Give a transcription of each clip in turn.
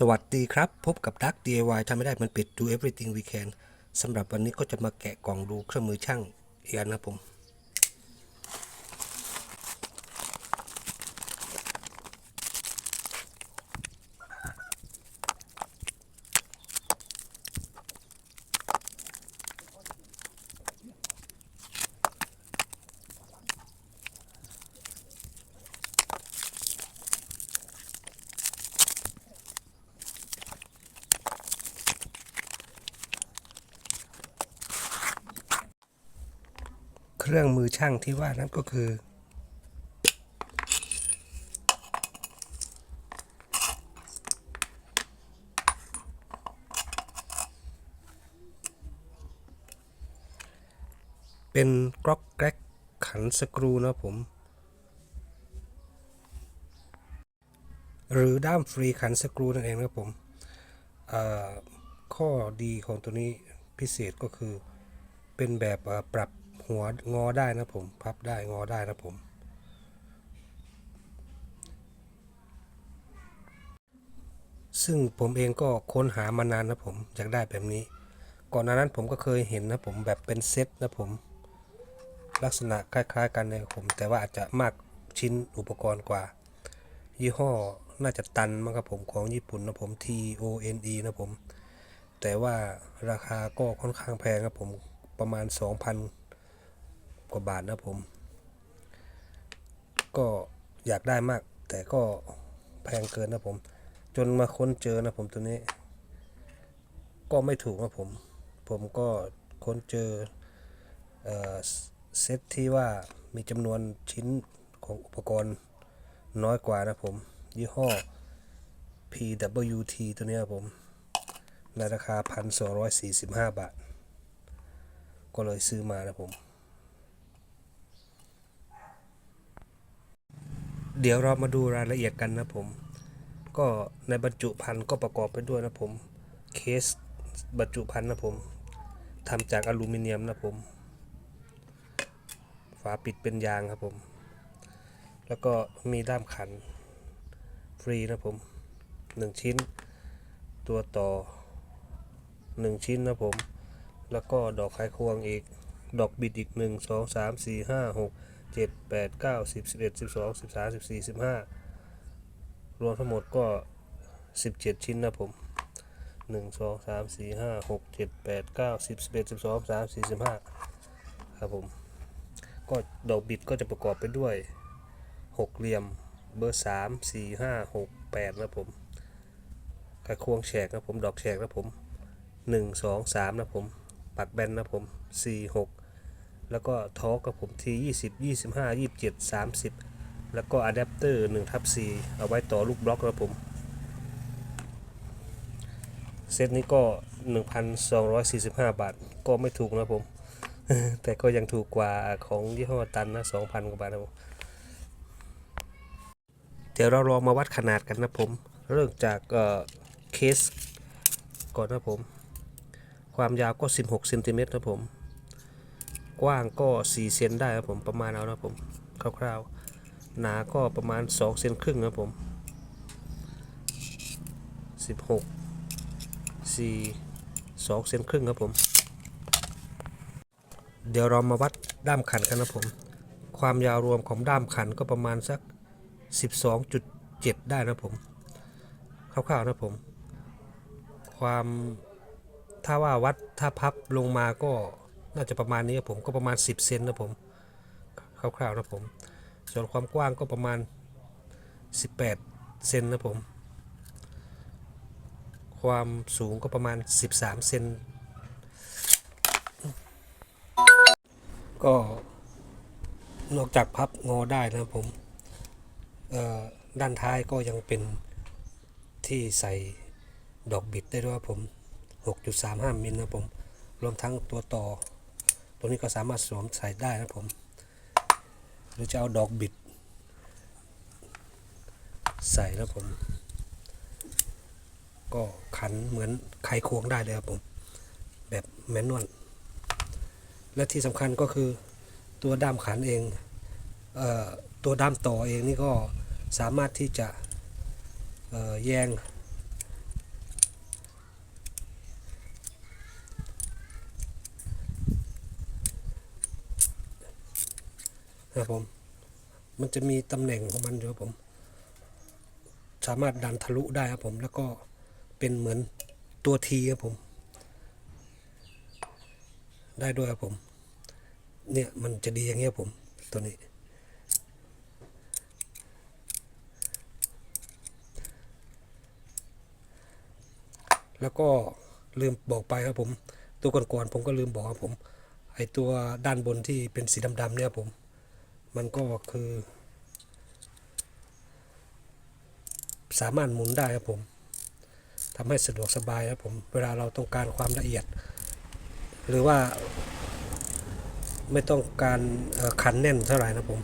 สวัสดีครับ พบกับดัก DIY ทำไม่ได้มันปิด do everything we can สำหรับวันนี้ก็จะมาแกะกล่องดูเครื่องมือช่างอีกอันนะครับผม เครื่องมือช่างที่ว่านั้นก็คือ เป็นกรอกแกรกขันสกรูนะผม หรือด้ามฟรีขันสกรูนั่นเองนะผมข้อดีของตัวนี้พิเศษก็คือเป็นแบบปรับ หัวงอได้นะผม พับได้งอได้นะผม ซึ่งผมเองก็ค้นหามานานนะผมอยากได้แบบนี้ ก่อนหน้านั้นผมก็เคยเห็นนะผมแบบเป็นเซตนะผม ลักษณะคล้ายๆ กันเลยผม แต่ว่าอาจจะมากชิ้นอุปกรณ์กว่า ยี่ห้อน่าจะตันมั้งครับผมของญี่ปุ่นนะผม T O N E นะผม แต่ว่าราคาก็ค่อนข้างแพงครับผมประมาณ 2,000 กว่าบาทนะผม ก็อยากได้มาก แต่ก็แพงเกินนะผม จนมาค้นเจอนะผมตัวนี้ ก็ไม่ถูกนะผม ผมก็ค้นเจอเเซตที่ว่ามีจำนวนชิ้นของอุปกรณ์น้อยกว่านะผม ยี่ห้อ PWT ตัวนี้ยครับผม ในราคา 1,245 บาท ก็เลยซื้อมานะผม เดี๋ยวเรามาดูรายละเอียดกันนะผม ก็ในบรรจุภัณฑ์ก็ประกอบไปด้วยนะผม เคสบรรจุภัณฑ์นะผมทำจากอลูมิเนียมนะผม ฝาปิดเป็นยางครับผม แล้วก็มีด้ามขันฟรีนะผม1ชิ้น ตัวต่อ1ชิ้นนะผม แล้วก็ดอกไขควงอีก ดอกบิดอีก 1 2 3 4 5 6 7 8 9 10 11 12 13 14 15รวมทั้งหมดก็17ชิ้นนะผม1 2 3 4 5 6 7 8 9 10 11 12 13 14 15ครับผม ก็ดอกบิดก็จะประกอบไปด้วยหกเหลี่ยมเบอร์สามสี่ห้าหกแปดนะผมกระควงแฉกนะผมดอกแฉกนะผมหนึ่งสองสามนะผม ปัดแบนนะผมสี่หก แล้วก็ทอกกับผมทียี่สิบยี่สิบห้ายี่สิบเจ็ดสามสิบแล้วก็อะแดปเตอร์หนึ่งทับสี่เอาไว้ต่อลูกบล็อกนะผม เซตนี้ก็ 1,245 บาท ก็ไม่ถูกนะผม แต่ก็ยังถูกกว่าของยี่ห้อตันนะ 2,000 กว่าบาทนะผม เดี๋ยวเราลองมาวัดขนาดกันนะผม เริ่มจากเเคสก่อนนะผม ความยาวก็ 16เซนติเมตรนะผม กว้างก็4เซนได้ครับผมประมาณเอานะผมคร่าวๆ หนาก็ประมาณ2เซนครึ่งนะผม16 4 2เซนครึ่งครับผม เดี๋ยวเรามาวัดด้ามขันกันนะผม ความยาวรวมของด้ามขันก็ประมาณสัก 12.7 ได้นะผมคร่าวๆนะผม ความถ้าว่าวัดถ้าพับลงมาก็ น่าจะประมาณนี้ครับผมก็ประมาณ 10 เซนนะผมคร่าวๆนะผม ส่วนความกว้างก็ประมาณ 18 เซนนะผม ความสูงก็ประมาณ 13 เซนก็นอกจากพับงอได้นะผมด้านท้ายก็ยังเป็นที่ใส่ดอกบิดได้ด้วยผม 6.35มิลนะผม รวมทั้งตัวต่อ ตัวนี้ก็สามารถสวมใส่ได้นะผม หรือจะเอาดอกบิด ใส่นะผม ก็ขันเหมือนไขควงได้เลยครับผม แบบแมนนวลและที่สำคัญก็คือตัวด้ามขันเองเอ่อตัวด้ามต่อเองนี่ก็สามารถที่จะเอ่อแยง นะครับผม มันจะมีตำแหน่งของมันอยู่ครับผม สามารถดันทะลุได้ครับผม แล้วก็เป็นเหมือนตัวทีครับผม ได้ด้วยครับผม เนี่ยมันจะดีอย่างเงี้ยครับผม ตัวนี้ แล้วก็ลืมบอกไปครับผม ตัวก่อนๆผมก็ลืมบอกครับผมไอตัวด้านบนที่เป็นสีดำๆเนี่ยครับผม มันก็คือ สามารถหมุนได้ครับผมทำให้สะดวกสบายครับผม เวลาเราต้องการความละเอียด หรือว่าไม่ต้องการขันแน่นเท่าไหร่นะผม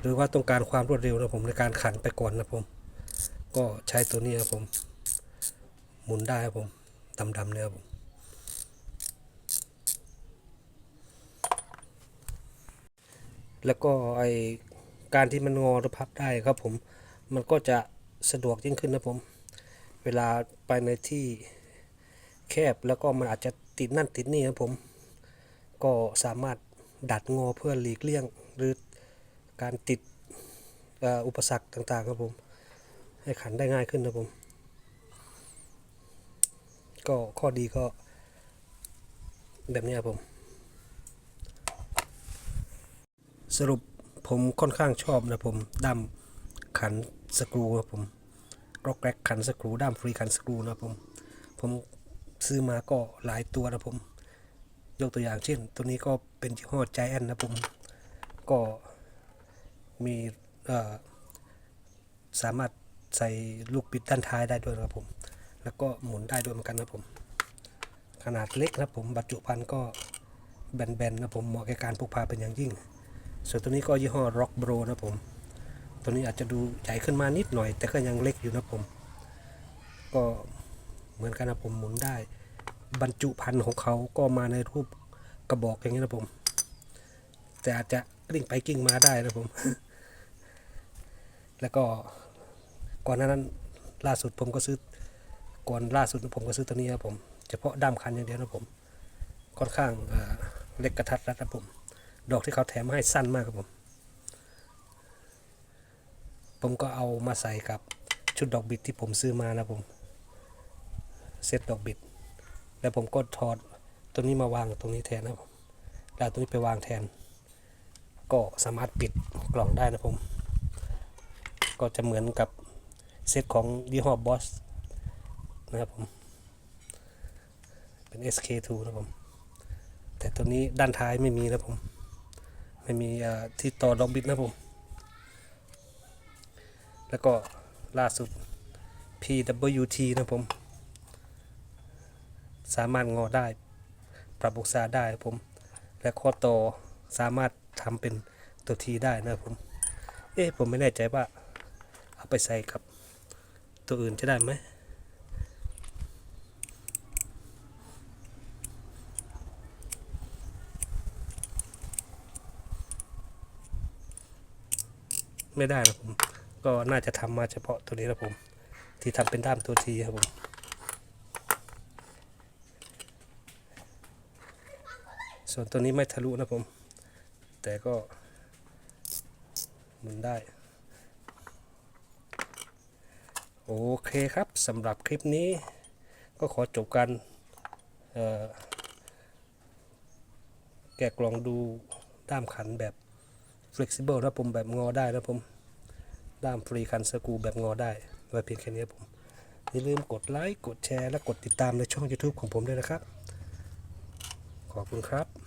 หรือว่าต้องการความรวดเร็วนะผมในการขันไปก่อนนะผม ก็ใช้ตัวนี้ครับผม หมุนได้ครับผมดำๆเนี่ยครับผม แล้วก็ไอการที่มันงอหรือพับได้ครับผม มันก็จะสะดวกยิ่งขึ้นนะผม เวลาไปในที่แคบแล้วก็มันอาจจะติดนั่นติดนี่ครับผม ก็สามารถดัดงอเพื่อหลีกเลี่ยง หรือการติดอุปสรรคต่างๆครับผม ให้ขันได้ง่ายขึ้นนะผม ก็ข้อดีก็แบบนี้ครับผม สรุปผมค่อนข้างชอบนะผมด้ามขันสกรูครับผมร็อกแรกขันสกรูด้ามฟรีขันสกรูนะผม ผมซื้อมาก็หลายตัวนะผม ยกตัวอย่างเช่น ตัวนี้ก็เป็นยี่ห้อใจแอนนะผม ก็มีสามารถใส่ลูกปิดด้านท้ายได้ด้วยนะครับผม แล้วก็หมุนได้ด้วยเหมือนกันนะผม ขนาดเล็กนะผมบรรจุภัณฑ์ก็แบนๆนะผมเหมาะแก่การพกพาเป็นอย่างยิ่ง ส่วนตัวนี้ก็ยี่ห้อ Rock Bro นะผม ตัวนี้อาจจะดูใหญ่ขึ้นมานิดหน่อย แต่ก็ยังเล็กอยู่นะผม ก็เหมือนกันนะผมหมุนได้ บรรจุภัณฑ์ของเขาก็มาในรูปกระบอกอย่างนี้นะผม แต่อาจจะกลิ้งไปกลิ้งมาได้นะผม แล้วก็ก่อนหนานั้นล่าสุดผมก็ซื้อก่อนล่าสุดผมก็ซื้อตัวนี้ครับผม เฉพาะด้ามคันอย่างเดียวนะผม ค่อนข้างเล็กกระทัดรัดนะผม ดอกที่เขาแถมให้สั้นมากครับผม ผมก็เอามาใส่กับชุดดอกบิดที่ผมซื้อมานะผมเซตดอกบิด แล้วผมก็ถอดตัวนี้มาวางตรงนี้แทนนะผมแล้วตัวนี้ไปวางแทน ก็สามารถปิดกล่องได้นะผม ก็จะเหมือนกับเซตของยี่ห้อบอสนะครับผม เป็น SK2 นะผม แต่ตัวนี้ด้านท้ายไม่มีนะผม ไม่มีที่ต่อดอกบิดนะผม แล้วก็ล่าสุด PWT นะผม สามารถงอได้ ปรับองศาได้ผม และข้อต่อสามารถทำเป็นตัวทีได้นะผม เอ๊ะผมไม่แน่ใจว่า เอาไปใส่กับตัวอื่นจะได้ไหม ไม่ได้นะผม ก็น่าจะทำมาเฉพาะตัวนี้นะผม ที่ทำเป็นด้ามตัวทีครับผมส่วนตัวนี้ไม่ทะลุนะผม แต่ก็หมันได้ โอเคครับสำหรับคลิปนี้ ก็ขอจบกันแกะกล่องดูด้ามขันแบบ flexible นะผมแบบงอได้นะผมด้ามฟรีคันสกูแบบงอได้ไว้เพียงแค่นี้ผมอย่าลืมกดไลค์กดแชร์และกดติดตามในช่อง YouTube ของผมด้วยนะครับ ขอบคุณครับ